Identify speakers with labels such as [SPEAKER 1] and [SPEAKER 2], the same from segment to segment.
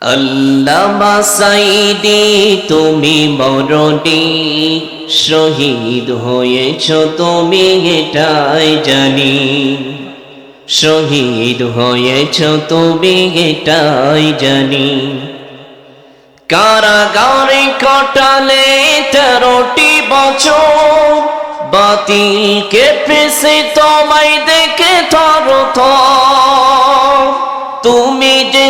[SPEAKER 1] আল্লামা সাইদি, তুমি মরণি শহীদ হয়েছ, তুমি এটাই জানি। শহীদ হয়েছ, তুমি এটাই জানি। কারাগারে কটালে তেরোটি বছর বাতিলকে পেছে তোমায় দেখে থর যে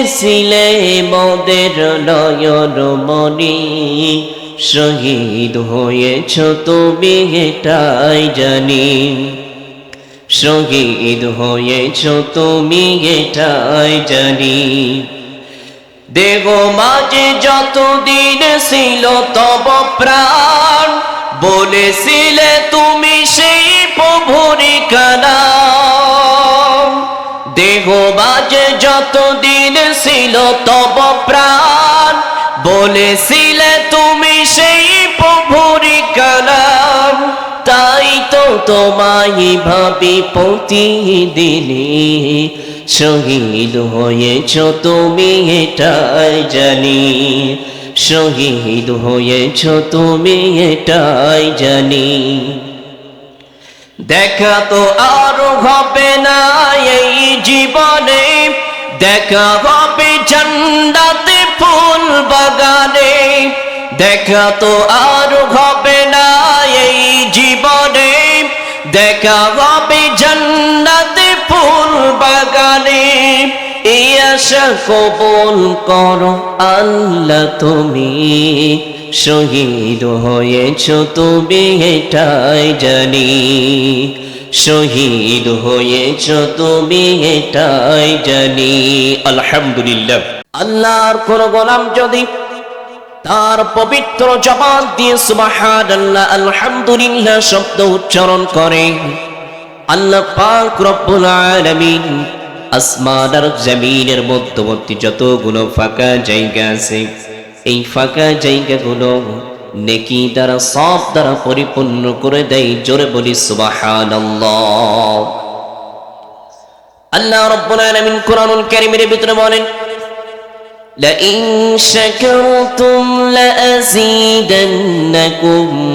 [SPEAKER 1] ছিলে মোদের নয়ন মনি শহীদ হয়েছ তুমি এটাই জানি। শহীদ হয়েছ তুমি এটাই জানি। দেহ মাঝে যতদিন ছিল তব প্রাণ। বলেছিলে তুমি সেই প্রভুরি কানা। দেহ মাঝে যতদিন ছিল তব প্রাণ। বলেছিলে তুমি সেই প্রভুরি কালাম। তাই তো তোমায় ভাবি পতি দিলি শহীদ হয়েছ তুমি, এটাই জানি। শহীদ হয়েছ তুমি, এটাই জানি। দেখা তো আর হবে না এই জীবনে। দেখা হবে জান্নাতে ফুল বাগানে, দেখা তো আর হবে না এই জীবনে। দেখা হবে জান্নাতে ফুল বাগানে, এই আশা কবল করো আল্লাহ তুমি। শহীদ হয়েছ তুমি এটাই জানি। শহীদ হয়েছ তুমি এটাই জানি। আলহামদুলিল্লাহ। আল্লাহর কোন গোলাম যদি তার পবিত্র দিয়ে আলহামদুলিল্লাহ শব্দ উচ্চারণ করে। আল্লাহ পাক রব্বুল আলামিন আসমান জমিনের মধ্যবর্তী যতগুলো ফাঁকা জায়গা আছে, এই ফাঁকা জায়গাগুলো নেকি দ্বারা সব দ্বারা পরিপূর্ণ করে দেয় জোরে বলি সুবহানাল্লাহ আল্লাহ রব্বুল আলামিন কোরআনুল কারীমের ভিতরে বলেন لئن شكرتم لأزيدنكم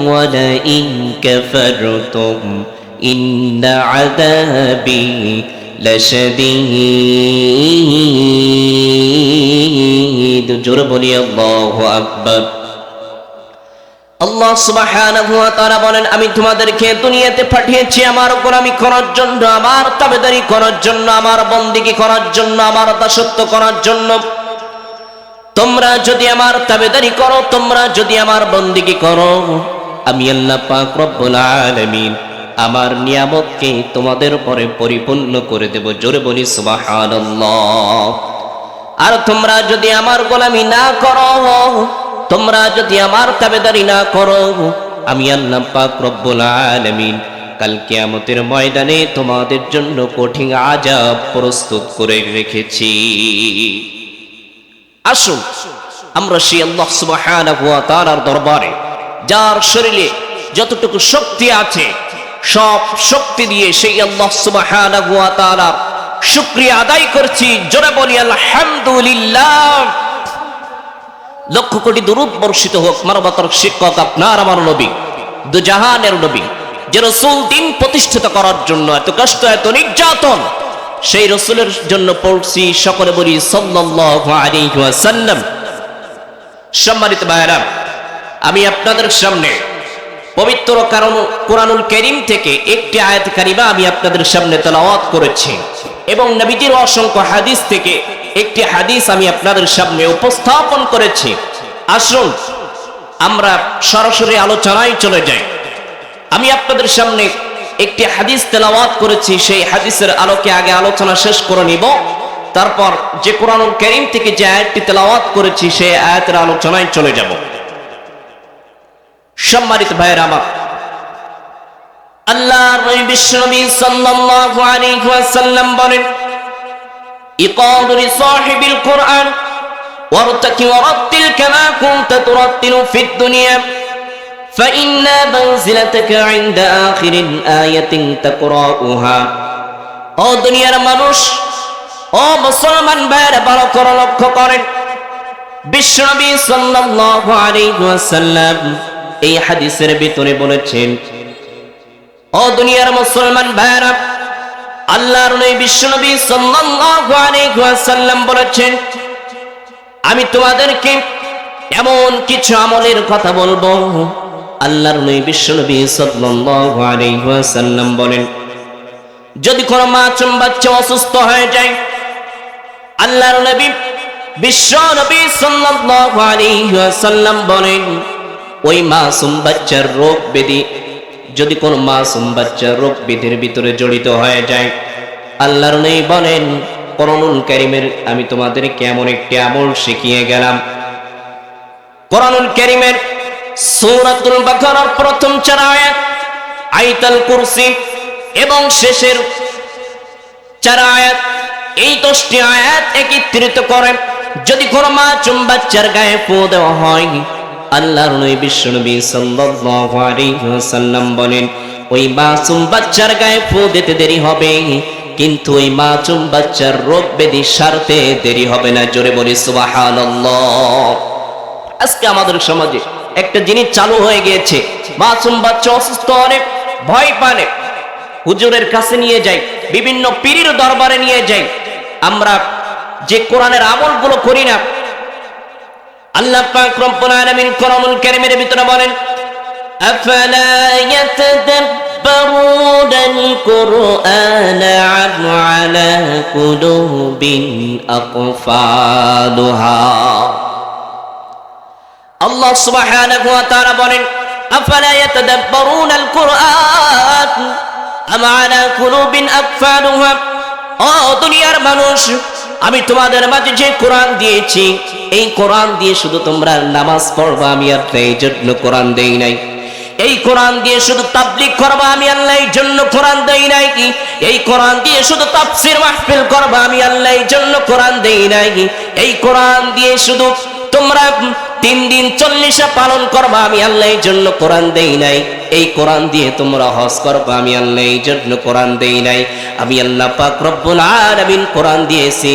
[SPEAKER 1] ولئن كفرتم إن عذابي لشديد জোরে বলি আল্লাহু আকবার আল্লাহ তাআলা বলেন, আমি তোমাদেরকে দুনিয়াতে পাঠিয়েছি, আমার গোলামি করার জন্য, আমার তাবেদারি করার জন্য, আমার বন্দিগি করার জন্য, আমার দাসত্ব করার জন্য। তোমরা যদি আমার তাবেদারি করো, তোমরা যদি আমার বন্দিগি করো, আমি আল্লাহ পাক রব্বুল আলামিন আমার নিয়ামতকে তোমাদের উপরে পরিপূর্ণ করে দেব। জোরে বলি, সুবহানাল্লাহ। আর তোমরা যদি আমার গোলামি না করো তোমরা যদি আমার তাবেদারি না করো, আমি আল্লাহ পাক রব্বুল আলামিন কাল কিয়ামতের ময়দানে তোমাদের জন্য কঠিন আজাব প্রস্তুত করে রেখেছি। আসুন, আমরা সেই আল্লাহ সুবহানাহু ওয়া তাআলার দরবারে, যার শরীরে যতটুকু শক্তি আছে, সব শক্তি দিয়ে সেই আল্লাহ সুবহানাহু ওয়া তাআলার শুকরিয়া আদায় করছি। জোরে বলি, আলহামদুলিল্লাহ। লক্ষ কোটি দুরূপ বর্ষিত হোক, মানবতার শিক্ষক আপনার আমার নবী দুজাহানের নবী, যে রসুল দিন প্রতিষ্ঠিত করার জন্য এত কষ্ট, এত নির্যাতন, সেই রসুলের জন্য পড়ছি সকলে বলি আলাইহি সম্মানিত ভাইরা আমি আপনাদের সামনে পবিত্র কারণ কোরআনুল করিম থেকে একটি আয়াত কারিমা আমি আপনাদের সামনে তেলাওয়াত করেছি এবং নবীজির অসংখ্য হাদিস থেকে একটি হাদিস আমি আপনাদের সামনে উপস্থাপন করেছি। আসুন, আমরা সরাসরি আলোচনায় চলে যাই। আমি আপনাদের সামনে একটি হাদিস তেলাওয়াত করেছি, সেই হাদিসের আলোকে আগে আলোচনা শেষ করে নিব। তারপর যে কোরআনুল করিম থেকে যে আয়াতটি তেলাওয়াত করেছি, সেই আয়াতের আলোচনায় চলে যাব। সম্মানিত ভাইয়ের আমার, আল্লাহর নবী বিশ্বনবী সাল্লাল্লাহু আলাইহি ওয়াসাল্লাম বলেন ইকাদু লিসাহিবিল কুরআন وارتك ورتل كما كنت ترتل في الدنيا فإن منزلتك عند آخر آية تقرأها ও দুনিয়ার মানুষ ও মুসলমান ভাইয়েরা ভালো করে লক্ষ্য করেন বিশ্বনবী সাল্লাল্লাহু আলাইহি ওয়াসাল্লাম এই হাদিসের ভিতরে বলেছেন ও দুনিয়ার মুসলমান ভাইরা আল্লাহর নবী বিশ্বনবী সাল্লাল্লাহু আলাইহি বলেছেন, আমি তোমাদেরকে এমন কিছু আমলের কথা বলব। আল্লাহর নবী বিশ্বনবী সাল্লাল্লাহু আলাইহি বলেন, যদি কোনো মাছুম বাচ্চা অসুস্থ হয়ে যায়, আল্লাহর নবী বিশ্ব নবী ওয়াসাল্লাম বলেন, ওই মাসুম বাচ্চার রোগ ব্যাধি যদি কোনো মাসুম বাচ্চার রোগ ব্যাধির ভিতরে জড়িত হয়ে যায়, আল্লাহর নেই বলেন করণুল কারিমের আমি তোমাদের কেমন একটি আমল শিখিয়ে গেলাম। কোরআনুল কারিমের সূরাতুল বাকারার প্রথম চার আয়াত, আয়াতুল কুরসি এবং শেষের চার আয়াত, এই দশটি আয়াত একত্রিত করে, যদি কোনো মা বাচ্চার গায়ে ফু দেওয়া হয় আল্লাহর নবী বিশ্বনবী সাল্লাল্লাহু আলাইহি ওয়াসাল্লাম বলেন, ওই মাসুম বাচ্চার গায়ে ফু দিতে দেরি হবে, কিন্তু ওই মাসুম বাচ্চার রোগ ব্যাধি সারতে দেরি হবে না। জোরে বলি, সুবহানাল্লাহ। আজকে আমাদের সমাজে একটা জিনিস চালু হয়ে গিয়েছে। মাসুম বাচ্চা অসুস্থ অনেক ভয় পানে হুজুরের কাছে নিয়ে যাই, বিভিন্ন পীরের দরবারে নিয়ে যাই। আমরা যে কোরআনের আমলগুলো করি না আল্লাহ পাক রব্বুল আলামিন কোরআনুল কারীমের ভিতরে বলেন, আফালা ইয়াতাদাব্বারুনা আল-কুরআন আম আলা কুলুবিন আকফালুহা? আল্লাহ সুবহানাহু ওয়া তাআলা বলেন, আফালা ইয়াতাদাব্বারুনা আল-কুরআন আম আলা কুলুবিন আকফালুহা? ও দুনিয়ার মানুষ আমি তোমাদের মাঝে যে কোরআন দিয়েছি, এই কোরআন দিয়ে শুধু তোমরা নামাজ পড়বা, আমি আর এই জন্য কোরআন দেই নাই। এই কোরআন দিয়ে শুধু তাবলিগ করবা, আমি আল্লাহ এই জন্য কোরআন দেই নাই। কি এই কোরআন দিয়ে শুধু তাফসির মাহফিল করবা, আমি আল্লাহ এই জন্য কোরআন দেই নাই। কি এই কোরআন দিয়ে শুধু তোমরা তিন দিন চল্লিশে পালন করবা, আমি আল্লাহ এই জন্য কোরআন দেই নাই। এই কোরআন দিয়ে তোমরা হজ করব, আমি আল্লাহ এই জন্য কোরআন দেই নাই। আমি আল্লাহ পাক রব্বুল আলামিন কোরআন দিয়েছি।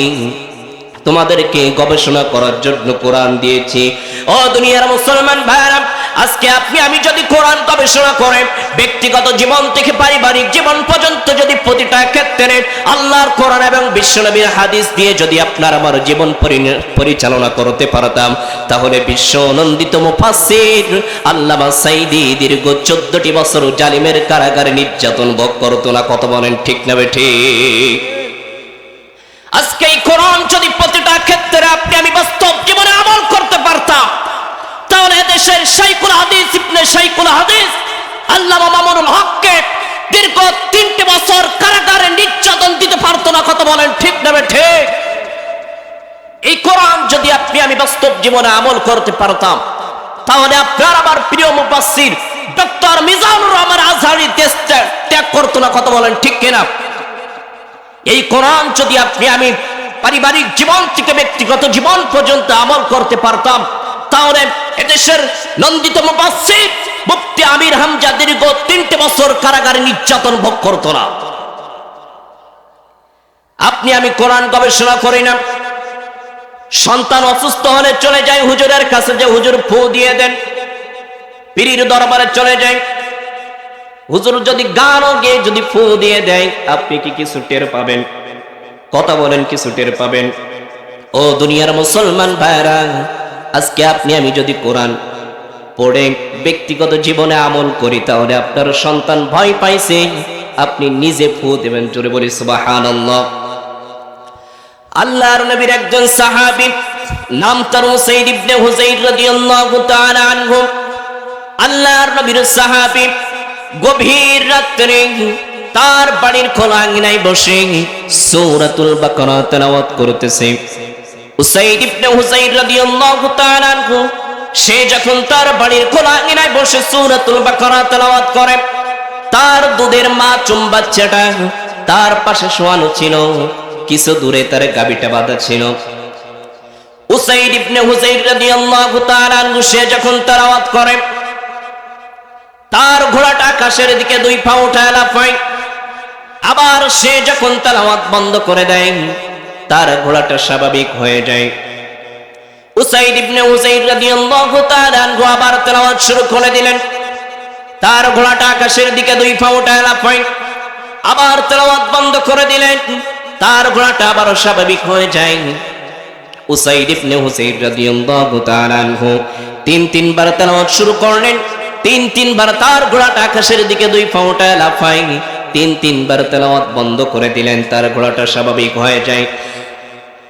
[SPEAKER 1] তোমাদেরকে গবেষণা করার জন্য কোরআন দিয়েছি। ও দুনিয়ার মুসলমান ভাইরা আজকে আপনি, আমি যদি কোরআন গবেষণা করেন, ব্যক্তিগত জীবন থেকে পারিবারিক জীবন পর্যন্ত যদি প্রতিটা ক্ষেত্রে আল্লাহর কোরআন এবং বিশ্বনবীর হাদিস দিয়ে যদি আপনার আমার জীবন পরিচালনা করতে পারতাম, তাহলে বিশ্ব নন্দিত মুফাসসির আল্লামা সাইদি দীর্ঘ চোদ্দটি বছর জালিমের কারাগারে নির্যাতন ভোগ করতো না কত বলেন ঠিক না ঠিক? আজকে এই কোরআন যদি প্রতিটা ক্ষেত্রে আপনি, আমি বাস্তব জীবনে আমল তাহলে দেশের শাইকুল হাদিস, ইবনে শাইকুল হাদিস, আল্লামা মামুনুল হককে দীর্ঘ তিনটে বছর কারাগারে নির্যাতন দিতে পারতো না কত বলেন ঠিক নেবে ঠিক? এই কোরআন যদি আপনি আমি বাস্তব জীবনে আমল করতে পারতাম, তাহলে আপনার আমার প্রিয় মুফাসসির ডক্টর মিজানুর রহমান আজহারি দেশ ত্যাগ করতো না কত বলেন ঠিক কিনা? এই কোরআন যদি আপনি আমি পারিবারিক জীবন থেকে ব্যক্তিগত জীবন পর্যন্ত আমল করতে পারতাম তাহলে এদেশের নন্দিত মুফাসসির মুফতি আমির হামজা দীর্ঘ তিনটে বছর কারাগারে নির্যাতন ভোগ করতো না। আপনি আমি কোরআন গবেষণা করি না। সন্তান অসুস্থ হলে চলে যায় হুজুরের কাছে, যে হুজুর ফু দিয়ে দেন দরবারে চলে যায় হুজুর যদি গানও গেয়ে যদি ফু দিয়ে দেয়, আপনি কি কিছু টের পাবেন? কথা বলেন, কিছু টের পাবেন? ও দুনিয়ার মুসলমান ভাইরা আজকে আপনি, আমি যদি কোরআন পড়ে ব্যক্তিগত জীবনে আমল করি, তাহলে আপনার সন্তান ভয় পাইছে। আপনি নিজে ফু দেবেন জোরে বলি, সুবহানাল্লাহ। আল্লাহর নবীর একজন সাহাবী, নাম তার হুসাইদ ইবনে হুসাইদ রাদিয়াল্লাহু তাআলা আনহু। আল্লাহর নবীর সাহাবী গভীর রাত্রে তার বাড়ির খোলা আঙ্গিনায় বসে সূরাতুল বাকারা তেলাওয়াত করতেছে। উসাইদ ইবনে রাদিয়াল্লাহু তাআলা আনহু, সে যখন তার বাড়ির খোলা বসে সূরাতুল বাকারা তেলাওয়াত করে, তার দুধের মা চুম্বাচ্চাটা তার পাশে শোয়ানো ছিল, কিছু দূরে তার গাবিটা বাঁধা ছিল। উসাইদ ইবনে রাদিয়াল্লাহু তাআলা আনহু, সে যখন তেলাওয়াত করে, তার ঘোড়াটা আকাশের দিকে দুই পা উঠায় লাফায়। আবার সে যখন তেলাওয়াত বন্ধ করে দেয় তার ঘোড়াটা স্বাভাবিক হয়ে যায়। উসাইদ ইবনে উসাইদ রাদিয়াল্লাহু তাআলা আবার তেলাওয়াত শুরু করে দিলেন। তার ঘোড়াটা আকাশের দিকে দুই পা উঠায় আবার তেলাওয়াত বন্ধ করে দিলেন। তার ঘোড়াটা আবার স্বাভাবিক হয়ে যায়। উসাইদ ইবনে রাদিয়াল্লাহু তাআলা আনহু তিন তিনবার তেলাওয়াত শুরু করলেন। তিন তার ঘোড়াটা আকাশের দিকে দুই পা উঠায় লাফায়, তিন তিনবার তেলাওয়াত বন্ধ করে দিলেন। তার ঘোড়াটা স্বাভাবিক হয়ে যায়।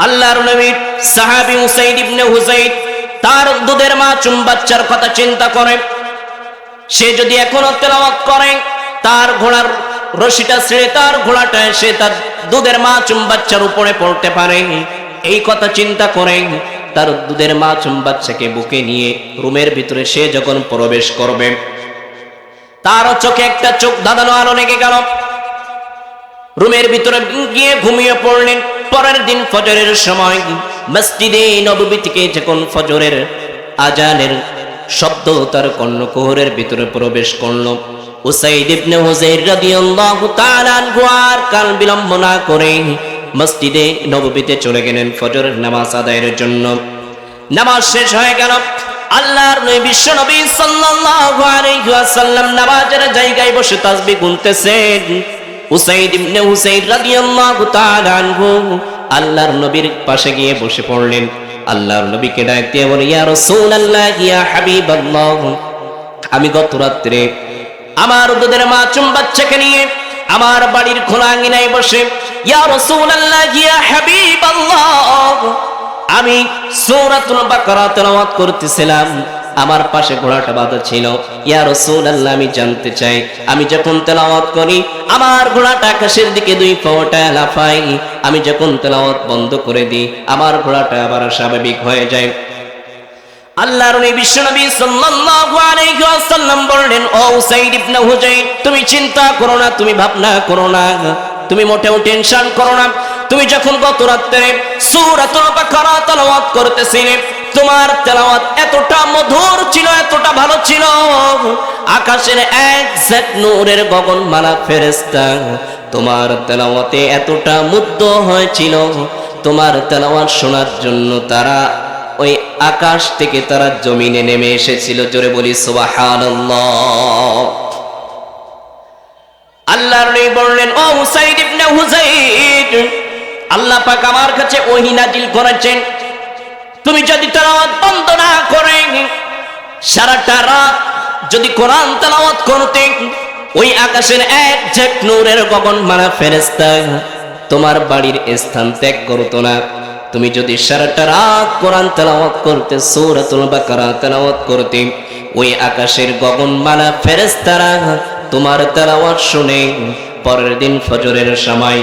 [SPEAKER 1] আল্লাহর নবী সাহাবী উসাইদ ইবনে হুসাইন তার দুধের মা চুম বাচ্চার কথা চিন্তা করে। সে যদি এখনও তেলাওয়াত করে, তার ঘোড়ার রশিটা ছেড়ে তার ঘোড়াটা এসে তার দুধের মা চুম বাচ্চার উপরে পড়তে পারে। এই কথা চিন্তা করে তার দুধের মা চুম বাচ্চাকে বুকে নিয়ে রুমের ভিতরে সে যখন প্রবেশ করবে তার চোখে একটা চোখ দাদানো আলো লেগে গেল। রুমের ভিতরে গিয়ে ঘুমিয়ে পড়লেন। পরের দিন ফজরের সময় মসজিদে নববী থেকে যখন ফজরের আজানের শব্দ তার কর্ণকুহরের ভিতরে প্রবেশ করল ইবনে রাদিয়াল্লাহু তাআলা কাল বিলম্ব না করে মসজিদে নববীতে চলে গেলেন ফজরের নামাজ আদায়ের জন্য। নামাজ শেষ হয়ে গেল। আল্লাহর নবী বিশ্ব নবী সাল্লাল্লাহু আলাইহি ওয়াসাল্লাম নামাজের জায়গায় বসে তাসবিহ গুনতেছেন। উসাইদ ইবনে হুসাইন রাদিয়াল্লাহু তাআলা আনহু আল্লাহর নবীর পাশে গিয়ে বসে পড়লেন। আল্লাহর নবীকে ডাক দিয়ে বলে, ইয়া রাসূলুল্লাহ, ইয়া হাবিবাল্লাহ, আমি গত রাত্রে আমার দুধের মা বাচ্চাকে নিয়ে আমার বাড়ির খোলা আঙ্গিনায় বসে, ইয়া রাসূলুল্লাহ, ইয়া হাবিবাল্লাহ, আমি সূরাতুল বাকারা তেলাওয়াত করতেছিলাম। আমার পাশে ঘোড়াটা বাঁধা ছিল। ইয়া রাসূলুল্লাহ, আমি জানতে চাই, আমি যখন তেলাওয়াত করি, আমার ঘোড়াটা আকাশের দিকে দুই পাওয়াটা লাফাই আমি যখন তেলাওয়াত বন্ধ করে দিই, আমার ঘোড়াটা আবার স্বাভাবিক হয়ে যায়। আল্লাহর নবী বিশ্বনবী সাল্লাল্লাহু আলাইহি ওয়াসাল্লাম বললেন, ও উসাইদ ইবনে হুজাইর তুমি চিন্তা করো না, তুমি ভাবনা করো না। তুমি মোটেও টেনশন করো না। তুমি যখন গত রাত্রে সূরাতুল বাকারা তেলাওয়াত করতেছিলে তোমার তেলাওয়াত এতটা মধুর ছিল, এতটা ভালো ছিল। আকাশের এক সেট নূরের গগনমালা ফেরেশতা, তোমার তেলাওয়াতে এতটা মুগ্ধ হয়েছিল। তোমার তেলাওয়াত শোনার জন্য তারা ওই আকাশ থেকে তারা জমিনে নেমে এসেছিল। জোরে বলি, সুবহানাল্লাহ। আল্লাহর নবী বললেন, ও হুসাইদ ইবনে হুসাইদ আল্লাহ পাক আমার কাছে ওহী নাজিল করেছেন। তুমি যদি তেলাওয়াত বন্ধ না করে, সারাটা রাত যদি কোরআন তেলাওয়াত করতে, ওই আকাশের এক ঝাঁক নূরের গগন মারা ফেরেশতা তোমার বাড়ির স্থান ত্যাগ করতো না। তুমি যদি সারাটা রাত কোরআন তেলাওয়াত করতে, সূরাতুল বাকারা তেলাওয়াত করতে, ওই আকাশের গগনমালা ফেরেশতারা তোমার তেলাওয়াত শুনে পরের দিন ফজরের সময়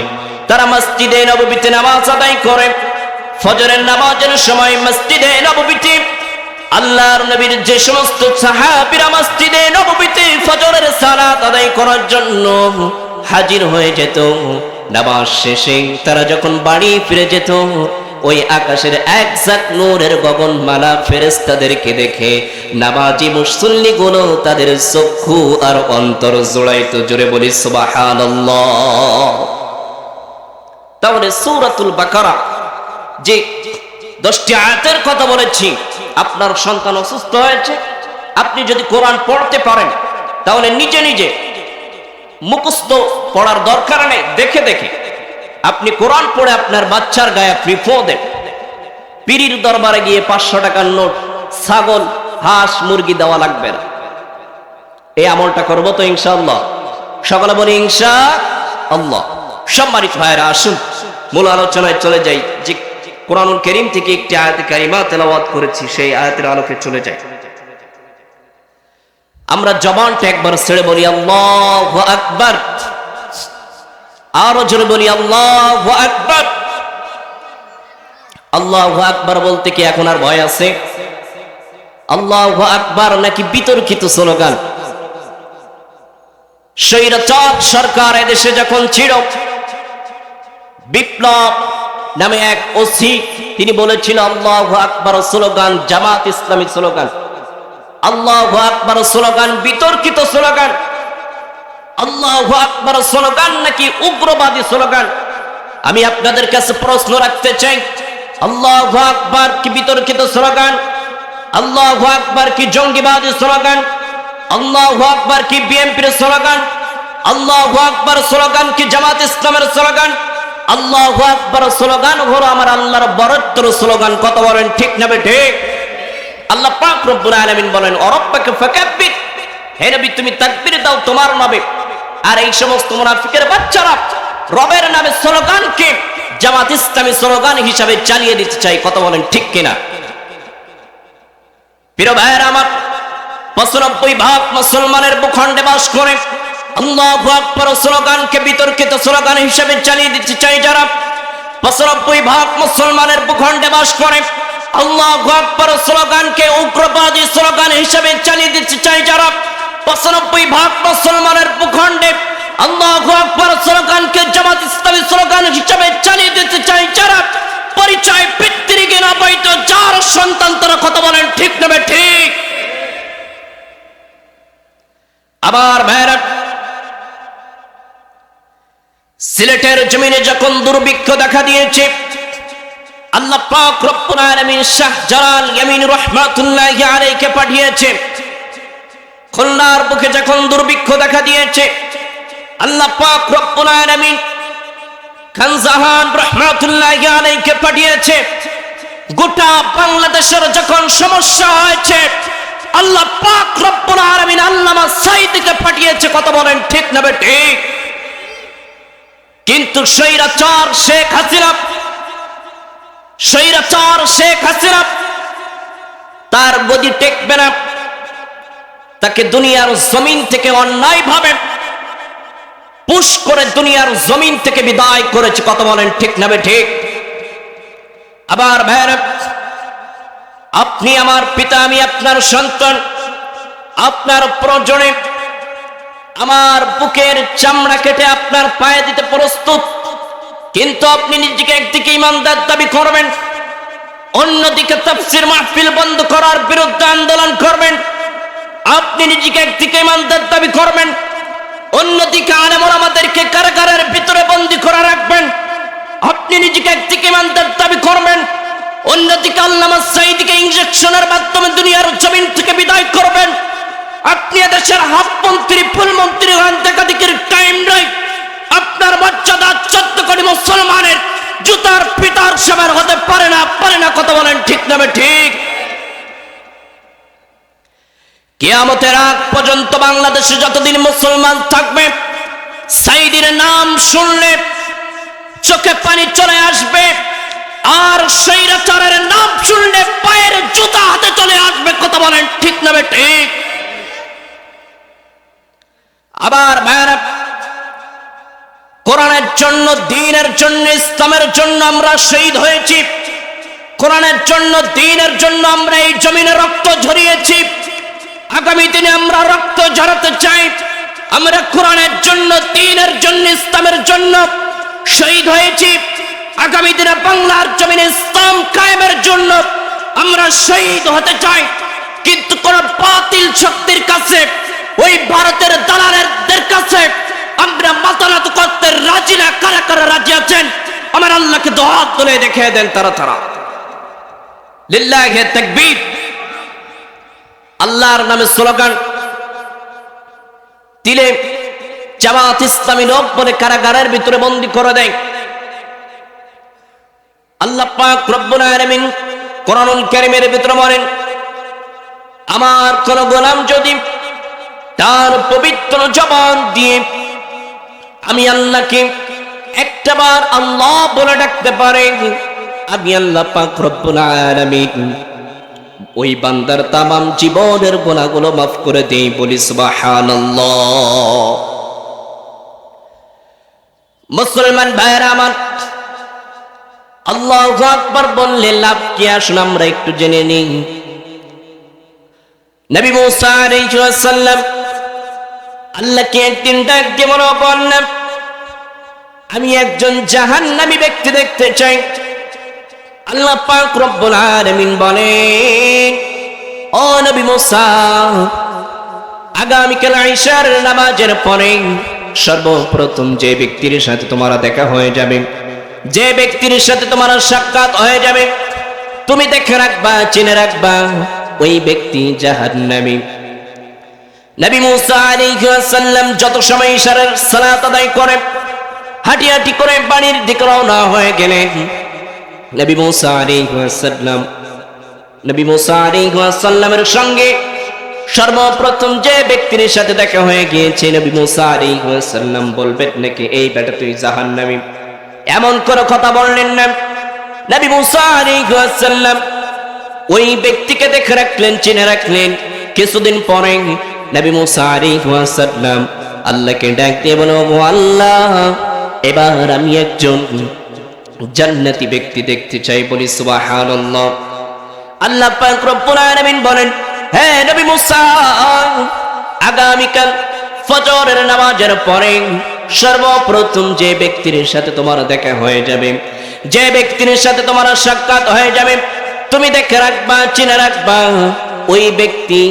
[SPEAKER 1] তারা মসজিদে নববীতে নামাজ আদায় করে ফজরের নামাজের সময় মসজিদে নববীতে, আল্লাহর নবীর যে সমস্ত সাহাবীরা মসজিদে নববীতে ফজরের সালাত আদায় করার জন্য হাজির হয়ে যেত। নামাজ শেষে তারা যখন বাড়ি ফিরে যেত, ওই আকাশের এক জাক নূরের গগনমালা ফেরেশতাদেরকে দেখে নামাজি মুসল্লি গুলো তাদের চক্ষু আর অন্তর জোড়াইতো জোরে বলি, সুবহানাল্লাহ। তাহলে সূরাতুল বাকারা যে দশটি আয়াতের কথা বলেছি, আপনার সন্তান অসুস্থ হয়েছে, আপনি যদি কোরআন পড়তে পারেন, তাহলে নিজে নিজে মুখস্থ পড়ার দরকার নেই, দেখে দেখে। আপনি কোরআন পড়ে আপনার বাচ্চার গায়ে আপনি ফো দেন। পীরির দরবারে গিয়ে পাঁচশো টাকার নোট, ছাগল, হাঁস, মুরগি দেওয়া লাগবে না। এই আমলটা করব তো ইনশাআল্লাহ। সকলে বলি ইনশা আল্লাহ সম্মানিত ভাইয়েরা, আসুন। মূল আলোচনায় চলে যাই। যে কোরআনুল করিম থেকে একটি আয়াতে কারিমা তেলাওয়াত করেছি, সেই আয়াতের আলোকে চলে যাই আমরা জবানটা একবার ছেড়ে বলি, আল্লাহ আকবার। আরও জোরে বলি, আল্লাহ আকবার। আল্লাহ আকবার বলতে কি এখন আর ভয় আছে? আল্লাহ আকবার নাকি বিতর্কিত স্লোগান? স্বৈরাচার সরকার এদেশে যখন ছিল, বিপ্লব নামে এক ওসি, তিনি বলেছিল, আল্লাহ আকবর স্লোগান, জামাত ইসলামী স্লোগান। আল্লাহ আকবর স্লোগান, বিতর্কিত স্লোগান। আল্লাহ আকবর স্লোগান নাকি উগ্রবাদী স্লোগান? আমি আপনাদের কাছে প্রশ্ন রাখতে চাই, আল্লাহ আকবার কি বিতর্কিত স্লোগান? আল্লাহ আকবার কি জঙ্গিবাদী স্লোগান? আল্লাহ আকবার কি বিএনপির স্লোগান? আল্লাহ আকবার স্লোগান কি জামাত ইসলামের স্লোগান? আল্লাহ আকবার স্লোগান হলো আমার আল্লাহর বরত্বর স্লোগান কত বলেন, ঠিক নেবে ঠিক? আল্লাহ পাক রব্বুল আলামিন বলেন অরব্বাকে ফাকাব্বির, হে নবী, তুমি তাকবীর দাও তোমার নামে আর এই সমস্ত মুনাফিকের বাচ্চারা রবের নামে স্লোগানকে জামাত ইসলামী স্লোগান হিসাবে চালিয়ে দিতে চাই কত বলেন, ঠিক কিনা? প্রিয় ভাইয়ের আমার পঁচানব্বই ভাগ মুসলমানের ভূখণ্ডে বাস করে আল্লাহ আকবর স্লোগানকে বিতর্কিত স্লোগান হিসেবে চালিয়ে দিতে চাই যারা পঁচানব্বই ভাগ মুসলমানের ভূখণ্ডে বাস করে, আল্লাহ আকবর স্লোগানকে উগ্রবাদী স্লোগান হিসেবে চালিয়ে দিতে চাই যারা পঁচানব্বই ভাগ মুসলমানের ভূখণ্ডে আল্লাহ আকবর স্লোগানকে জামাত ইসলামী স্লোগান হিসেবে চালিয়ে দিতে চাই যারা পরিচয় পিতৃকে না পাইতো যার সন্তান তারা কথা বলেন ঠিক নেবে ঠিক। আবার ভাইরা সিলেটের জমিনে যখন দুর্ভিক্ষ দেখা দিয়েছে, আল্লাহ পাক রব্বুল আলামিন শাহ জালাল ইয়ামিন রাহমাতুল্লাহি আলাইহি পাঠিয়েছে। খুলনার বুকে যখন দুর্ভিক্ষ দেখা দিয়েছে, আল্লাহ পাক রব্বুল আলামিন খানজাহান রহমাতুল্লাহি আলাইহি পাঠিয়েছে। গোটা বাংলাদেশের যখন সমস্যা হয়েছে, আল্লাহ পাক রব্বুল আলামিন আল্লামা সাইদকে পাঠিয়েছে। কত বলেন ঠিক না ঠিক? কিন্তু স্বৈরাচার শেখ হাসিনা, স্বৈরাচার শেখ হাসিনা, তার গদি টেকবে না। তাকে দুনিয়ার জমিন থেকে অন্যায় ভাবে পুশ করে দুনিয়ার জমিন থেকে বিদায় করেছে। কত বলেন ঠিক না বে ঠিক? আবার ভাইয়েরা, আপনি আমার পিতা, আমি আপনার সন্তান, আপনার প্রয়োজনে আমার বুকের চামড়া কেটে আপনার পায়ে দিতে প্রস্তুত। কিন্তু আপনি নিজেকে একদিকে ইমানদার দাবি করবেন, অন্যদিকে তাফসির মাহফিল বন্ধ করার বিরুদ্ধে আন্দোলন করবেন। আপনি নিজেকে একদিকে ইমানদার দাবি করবেন, অন্যদিকে আলেমর আমাদেরকে কারাগারের ভিতরে বন্দি করে রাখবেন। আপনি নিজেকে একদিকে ইমানদার দাবি করবেন, অন্যদিকে আল্লামা সাইদিকে ইঞ্জেকশনের মাধ্যমে দুনিয়ার জমিন থেকে বিদায় করবেন। আপনি এদেশের হাফ মন্ত্রী ফুল মন্ত্রী হন দেখাদিকের টাইম নাই আপনার মর্যাদা চোদ্দ কোটি মুসলমানের জুতার পিতার সবার হতে পারে না পারে না, কথা বলেন ঠিক নামে ঠিক কেয়ামতের আগ পর্যন্ত বাংলাদেশে যতদিন মুসলমান থাকবে, সাইদির নাম শুনলে চোখে পানি চলে আসবে, আর স্বৈরাচারের নাম শুনলে পায়ের জুতা হাতে চলে আসবে, কথা বলেন ঠিক নামে ঠিক আবার ভাইয়ারা কোরআনের জন্য, দিনের জন্য, ইসলামের জন্য আমরা শহীদ হয়েছি। কোরআনের জন্য, দিনের জন্য আমরা এই জমিনে রক্ত ঝরিয়েছি। আগামী দিনে আমরা রক্ত ঝরাতে চাই। আমরা কোরআনের জন্য, দিনের জন্য, ইসলামের জন্য শহীদ হয়েছি। আগামী দিনে বাংলার জমিনে ইসলাম কায়েমের জন্য আমরা শহীদ হতে চাই। কিন্তু কোন বাতিল শক্তির কাছে ওই দালালের কাছে আমরা মাতানাত করতে রাজি না। কারা কারা রাজি আছেন? আমার আল্লাহকে তুলে দেখে দেন তারা তারা। লিল্লাহে তাকবীর। আল্লাহর নামে স্লোগান। দিলে জামাত ইসলামী কারাগারের ভিতরে বন্দি করে দেয়। আল্লাহ পাক রব্বুল আলামিন কোরআনুল কারীমের ভিতরে বলেন, আমার কোন গোলাম যদি তার পবিত্র জবান দিয়ে আমি আল্লাহকে একটাবার আল্লাহ বলে ডাকতে পারে, আমি আল্লাহ পাক রব্বুল আলামিন। ওই বান্দার তামাম জীবনের গোনাগুলো মাফ করে দেই, বলি সুবহানাল্লাহ। মুসলমান ভাইয়েরা আমার, আল্লাহ আকবার বললে লাভ কি আসুন আমরা একটু জেনে নিই। নবী মুসা আলাইহিস সালাম আল্লাহকে একদিন ডাক দিয়ে মনে বললেন আমি একজন জাহান্নামী ব্যক্তি দেখতে চাই। আল্লাহ পাক রব্বুল আলামিন বলেন ও নবী মুসা, আগামীকাল আইসার নামাজের পরে সর্বপ্রথম যে ব্যক্তির সাথে তোমার দেখা হয়ে যাবে, যে ব্যক্তির সাথে তোমার সাক্ষাৎ হয়ে যাবে, তুমি দেখে রাখবা, চিনে রাখবা, ওই ব্যক্তি জাহান্নামী। নবী মুসা আলাইহিস সালাম যত সময় ইশারার সালাত আদায় করে হাঁটি হাঁটি করে বাড়ির দিকে রওনা হয়ে গেলেন। নবী মুসা আলাইহিস সালাম নবী মুসা আলাইহিস সালামের সঙ্গে সর্বপ্রথম যে ব্যক্তির সাথে দেখা হয়ে গিয়েছে, নবী মুসা আলাইহিস সালাম বলবেন নাকি, এই বেটা তুই জাহান্নামী। এমন করে কথা বললেন না। নবী মুসা আলাইহিস সালাম ওই ব্যক্তিকে দেখে রাখলেন, চিনে রাখলেন। কিছুদিন পরে নবী মুসা আলাইহিস সালাম আল্লাহকে ডাক দিয়ে বলো, "ও আল্লাহ, এবার আমি একজন জান্নাতি ব্যক্তি দেখতে চাই। বলি, সুবহানাল্লাহ। আল্লাহ পাক রব্বুল আলামিন বলেন, হে নবী মুসা, আগামীকাল ফজরের নামাজের পরে সর্বপ্রথম যে ব্যক্তির সাথে তোমার দেখা হয়ে যাবে, যে ব্যক্তির সাথে তোমার সাক্ষাৎ হয়ে যাবে, তুমি দেখে রাখবা, চিনে রাখবা ওই ব্যক্তি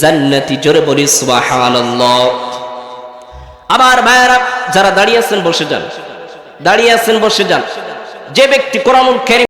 [SPEAKER 1] জান্নাতি, জোরে বলি সুবহানাল্লাহ। আমার ভাইয়েরা যারা দাঁড়িয়ে আছেন, বসে যান। দাঁড়িয়ে আছেন, বসে যান। যে ব্যক্তি কোরআনুল কারীম